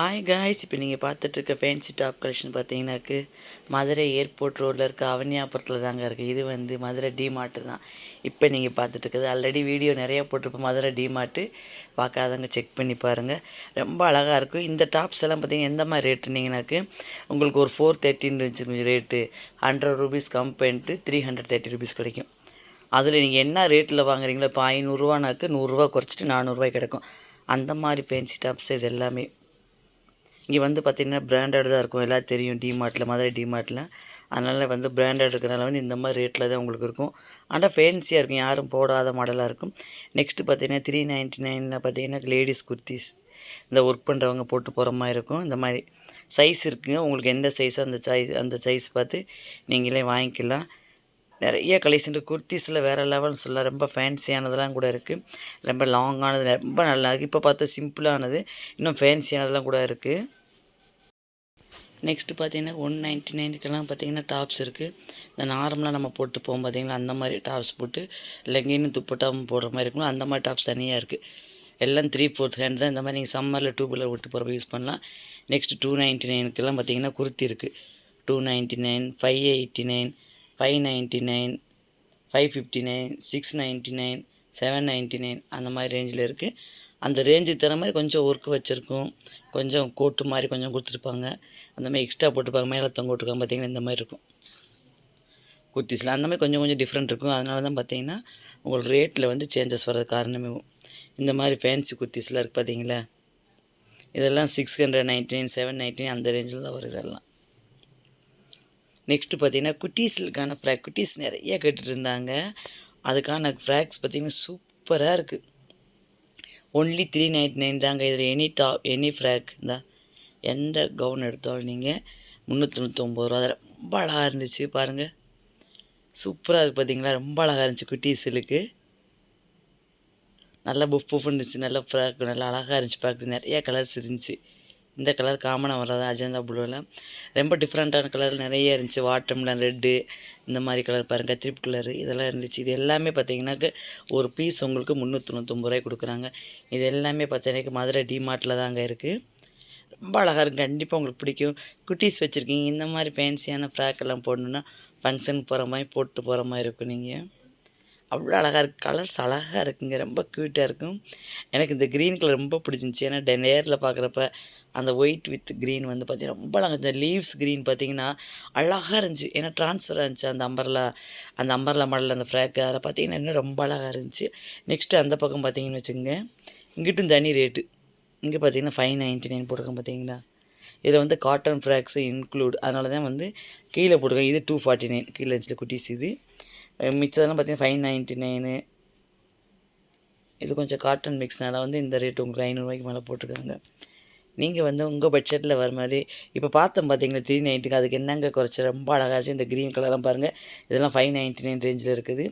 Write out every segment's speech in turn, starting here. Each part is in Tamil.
ஆய் காய்ஸ் இப்போ நீங்கள் பார்த்துட்ருக்க ஃபேன்சி டாப் கலெக்ஷன் பார்த்தீங்கன்னாக்கு மதுரை ஏர்போர்ட் ரோட்டில் இருக்க அவனியாபுரத்தில் தாங்க இருக்குது இது வந்து மதுரை டிமார்ட்டு தான். இப்போ நீங்கள் பார்த்துட்ருக்குது ஆல்ரெடி வீடியோ நிறைய போட்டிருப்போம். மதுரை டிமார்ட்டு பார்க்காதவங்க செக் பண்ணி பாருங்கள் ரொம்ப அழகாக இருக்கும் இந்த டாப்ஸ் எல்லாம் பார்த்தீங்கன்னா எந்த மாதிரி ரேட்டுனீங்கனாக்கு உங்களுக்கு ஒரு ஃபோர் தேர்ட்டின் இருந்துச்சு ரேட்டு ஹண்ட்ரட் ருபீஸ் கம் பண்ணிட்டு த்ரீ ஹண்ட்ரட் தேர்ட்டி ருபீஸ் கிடைக்கும். அதில் நீங்கள் என்ன ரேட்டில் வாங்குறீங்களோ இப்போ ஐநூறுரூவானாக்கு நூறுரூவா குறைச்சிட்டு நானூறுரூவாய்க்கு கிடைக்கும். அந்த மாதிரி ஃபேன்சி டாப்ஸ் இது எல்லாமே. இங்கே வந்து பார்த்திங்கன்னா பிராண்டட் தான் இருக்கும். எல்லாம் தெரியும். டிமார்ட்டில் மதுரை டிமார்ட்டில் அதனால் வந்து பிராண்டட் இருக்கிறனால வந்து இந்த மாதிரி ரேட்டில் தான் உங்களுக்கு இருக்கும். ஆனால் ஃபேன்சியாக இருக்கும். யாரும் போடாத மாடலாக இருக்கும். நெக்ஸ்ட்டு பார்த்தீங்கன்னா த்ரீ நைன்ட்டி நைனில் பார்த்தீங்கன்னா லேடிஸ் குர்த்திஸ் இந்த ஒர்க் பண்ணுறவங்க போட்டு போகிற மாதிரி இருக்கும். இந்த மாதிரி சைஸ் இருக்குங்க. உங்களுக்கு எந்த சைஸோ அந்த சைஸ் அந்த சைஸ் பார்த்து நீங்களே வாங்கிக்கலாம். நிறைய கலெக்ஷன் குர்த்திஸில் வேறு லெவல்னு சொல்லலாம். ரொம்ப ஃபேன்சியானதெல்லாம் கூட இருக்குது ரொம்ப லாங்கானது ரொம்ப நல்லா இருக்குது இப்போ பார்த்தா சிம்பிளானது இன்னும் ஃபேன்சியானதெல்லாம் கூட இருக்குது நெக்ஸ்ட்டு பார்த்தீங்கன்னா ஒன் நைன்ட்டி நைனுக்கெல்லாம் பார்த்தீங்கன்னா டாப்ஸ் இருக்குது இந்த நார்மலாக நம்ம போட்டு போகும் பார்த்தீங்களா? அந்த மாதிரி டாப்ஸ் போட்டு லெங்கின்னு துப்பட்டாவும் போடுற மாதிரி இருக்கணும் அந்த மாதிரி டாப்ஸ் தனியாக இருக்குது எல்லாம் த்ரீ ஃபோர்த் ஹேண்ட் தான். இந்த மாதிரி நீங்கள் சம்மரில் டூ வீலர் விட்டு போகிறப்ப யூஸ் பண்ணலாம். நெக்ஸ்ட்டு டூ நைன்ட்டி நைனுக்கெல்லாம் பார்த்தீங்கன்னா குர்த்தி இருக்குது two ninety nine five eighty nine five ninety nine five fifty nine six ninety nine seven ninety nine அந்த மாதிரி ரேஞ்சில் இருக்குது அந்த ரேஞ்சுக்கு தர மாதிரி கொஞ்சம் ஒர்க் வச்சுருக்கும். கொஞ்சம் கோட்டு மாதிரி கொஞ்சம் கொடுத்துருப்பாங்க. அந்த மாதிரி எக்ஸ்ட்ரா போட்டுருப்பாங்க மேலே தொங்க விட்டுருக்காங்க. பார்த்தீங்கன்னா இந்த மாதிரி இருக்கும். குர்த்திஸில் அந்த மாதிரி கொஞ்சம் கொஞ்சம் டிஃப்ரெண்ட் இருக்கும். அதனால தான் பார்த்தீங்கன்னா உங்களுக்கு ரேட்டில் வந்து சேஞ்சஸ் வர்றது காரணமே இந்த மாதிரி ஃபேன்சி குர்த்திஸ்லாம் இருக்குது பார்த்தீங்களா? இதெல்லாம் six hundred nineteen nine seven nineteen nine அந்த ரேஞ்சில் தான் வருது எல்லாம். நெக்ஸ்ட்டு பார்த்தீங்கன்னா குட்டீஸுக்கான ஃப்ராக் குட்டீஸ் நிறைய கேட்டுட்டு இருந்தாங்க. அதுக்கான ஃப்ராக்ஸ் பார்த்தீங்கன்னா சூப்பராக இருக்குது ஒன்லி த்ரீ நைன்ட்டி நைன் தாங்க. இதில் எனி டாப் எனி ஃப்ராக் தான் எந்த கவுன் எடுத்தாலும் நீங்கள் முந்நூற்றி நூற்றொம்பது ரூபா. ரொம்ப அழகாக இருந்துச்சு பாருங்கள் சூப்பராக இருக்குது பார்த்தீங்களா ரொம்ப அழகாக இருந்துச்சு குட்டீஸுக்கு நல்லா புஃப் புஃப் இருந்துச்சு நல்லா ஃப்ராக் நல்லா அழகாக இருந்துச்சு பார்க்குறது நிறையா கலர்ஸ் இருந்துச்சு. இந்த கலர் காமனாக வராது அஜந்தா ப்ளூவில் ரொம்ப டிஃப்ரெண்ட்டான கலர் நிறைய இருந்துச்சு. வாட்டர்மெலன் ரெட்டு இந்த மாதிரி கலர் பாருங்கள் கத்திரிப்பு கலர் இதெல்லாம் இருந்துச்சு. இது எல்லாமே பார்த்தீங்கன்னாக்க ஒரு பீஸ் உங்களுக்கு முந்நூற்றி தொண்ணூத்தொம்பது ரூபாய் கொடுக்குறாங்க. இது எல்லாமே பார்த்தீங்கன்னா மதுரை டிமார்ட்டில் தாங்க இருக்குது ரொம்ப அழகாக இருக்கும் கண்டிப்பாக உங்களுக்கு பிடிக்கும். குட்டீஸ் வச்சுருக்கீங்க. இந்த மாதிரி ஃபேன்சியான ஃப்ராக் எல்லாம் போடணுன்னா ஃபங்க்ஷனுக்கு போகிற மாதிரி போட்டு போகிற மாதிரி இருக்கும் நீங்கள் அவ்வளோ அழகாக இருக்குது கலர்ஸ் அழகாக இருக்குங்க. ரொம்ப க்யூட்டாக இருக்கும். எனக்கு இந்த க்ரீன் கலர் ரொம்ப பிடிச்சிருந்துச்சி. ஏன்னா நேரில் பார்க்குறப்ப அந்த ஒயிட் வித் க்ரீன் வந்து பார்த்திங்கன்னா ரொம்ப அழகாக இந்த லீவ்ஸ் க்ரீன் பார்த்திங்கன்னா அழகாக இருந்துச்சு. ஏன்னா ட்ரான்ஸ்ஃபராக இருந்துச்சு. அந்த அம்பர்லா அந்த அம்பர்லா மாடல் அந்த ஃப்ராக் அதில் பார்த்திங்கன்னா இன்னும் ரொம்ப அழகாக இருந்துச்சு. நெக்ஸ்ட்டு அந்த பக்கம் பார்த்திங்கன்னு வச்சுக்கோங்க. இங்கிட்டும் தனி ரேட்டு இங்கே பார்த்தீங்கன்னா ஃபைவ் நைன்ட்டி நைன் போட்டிருக்கேன் பார்த்தீங்களா இதில் வந்து காட்டன் ஃப்ராக்ஸு இன்க்ளூட் அதனால தான் வந்து கீழே போட்டிருக்கேன் இது டூ ஃபார்ட்டி நைன் கீழே இருந்துச்சு குட்டீஸ் இது. மிச்சதெல்லாம் பார்த்தீங்கன்னா ஃபைவ் நைன்ட்டி நைனு இது கொஞ்சம் காட்டன் மிக்ஸ்னால வந்து இந்த ரேட் உங்களுக்கு ஐநூறுரூவாய்க்கு மேலே போட்டிருக்காங்க. நீங்கள் வந்து உங்கள் பட்ஜெட்டில் வர மாதிரி இப்போ பார்த்தோம் பார்த்தீங்கன்னா த்ரீ நைன்ட்டுக்கு அதுக்கு என்னங்க குறைச்சி? ரொம்ப அழகாச்சு இந்த க்ரீன் கலர்லாம் பாருங்கள் இதெல்லாம் ஃபைவ் நைன்ட்டி நைன் ரேஞ்சில் இருக்குது.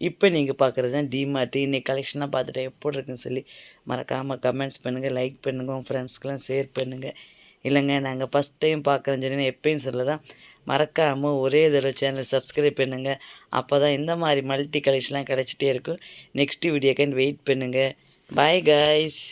இப்போ நீங்கள் பார்க்குறது தான் டிமார்ட்டு இன்றைக்கி கலெக்ஷன்லாம் பார்த்துட்டு எப்படி இருக்குன்னு சொல்லி மறக்காமல் கமெண்ட்ஸ் பண்ணுங்கள் லைக் பண்ணுங்கள் உங்கள் ஃப்ரெண்ட்ஸ்க்கெலாம் ஷேர் பண்ணுங்கள் இல்லைங்க நாங்கள் ஃபஸ்ட் டைம் பார்க்குறேன்னு சொல்லி எப்பயும் சொல்ல தான் மறக்காமல் ஒரே தடவை சேனலை சப்ஸ்கிரைப் பண்ணுங்கள் அப்போ தான் இந்த மாதிரி மல்டி கலெக்ஷன்லாம் கிடச்சிட்டே இருக்கும். நெக்ஸ்ட் வீடியோக்கான்னு வெயிட் பண்ணுங்கள் பாய் காய்ஸ்